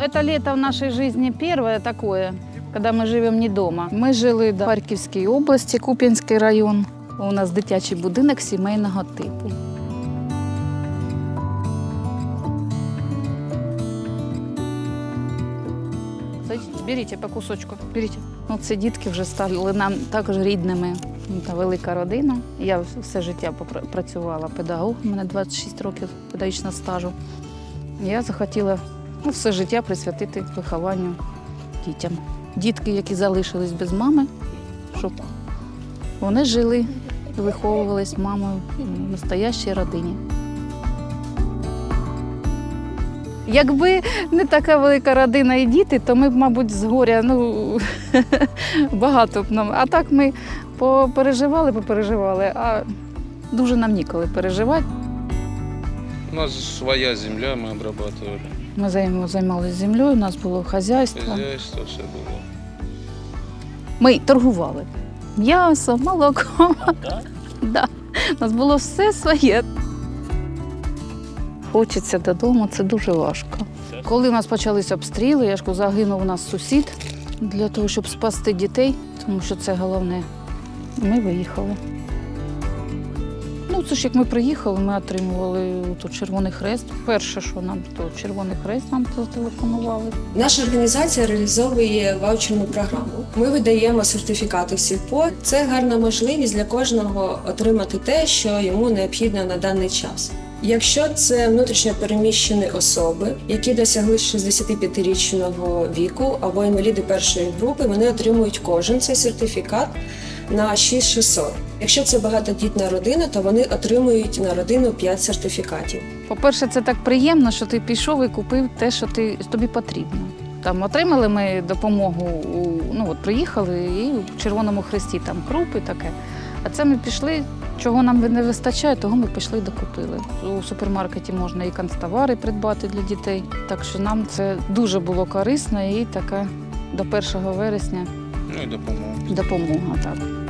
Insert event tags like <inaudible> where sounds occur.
Это лето в нашей жизни первое такое, когда мы живем не дома. Ми жили в Харківській області, Куп'янський район. У нас дитячий будинок сімейного типу. Беріть по кусочку. Беріть. Ну, це дітки вже стали нам також рідними. Та велика родина. Я все життя працювала педагогом, у мене 26 років педагогічного стажу. Я захотіла ну, все життя присвятити вихованню дітям. Дітки, які залишились без мами, щоб вони жили і виховувались мамою в настоящій родині. Якби не така велика родина і діти, то ми б, мабуть, з горя ну, <laughs> багато б нам. А так ми попереживали, попереживали, а дуже нам ніколи переживати. У нас своя земля, мы обрабатывали. Ми займ- займалися землею, у нас було хазяйство. Хозяйство все было. Ми торгували м'ясо, молоко. Да. У нас було все своє. Хочеться додому, це дуже важко. Коли у нас почалися обстріли, я ж загинув у нас сусід для того, щоб спасти дітей, тому що це головне. Ми виїхали. Ну, це ж як ми приїхали, ми отримували тут Червоний Хрест. Перше, що нам, то Червоний Хрест нам зателефонували. Наша організація реалізовує ваучерну програму. Ми видаємо сертифікати в сільпо. Це гарна можливість для кожного отримати те, що йому необхідно на даний час. Якщо це внутрішньо переміщені особи, які досягли 65-річного віку або інваліди першої групи, вони отримують кожен цей сертифікат на 6600. Якщо це багатодітна родина, то вони отримують на родину 5 сертифікатів. По-перше, це так приємно, що ти пішов і купив те, що ти, тобі потрібно. Там отримали ми допомогу, ну от приїхали і в Червоному Хресті там крупи таке. А це ми пішли, чого нам не вистачає, того ми пішли докупили. У супермаркеті можна і канцтовари придбати для дітей. Так що нам це дуже було корисно і така до 1 вересня Ну і допомога. допомога. Так.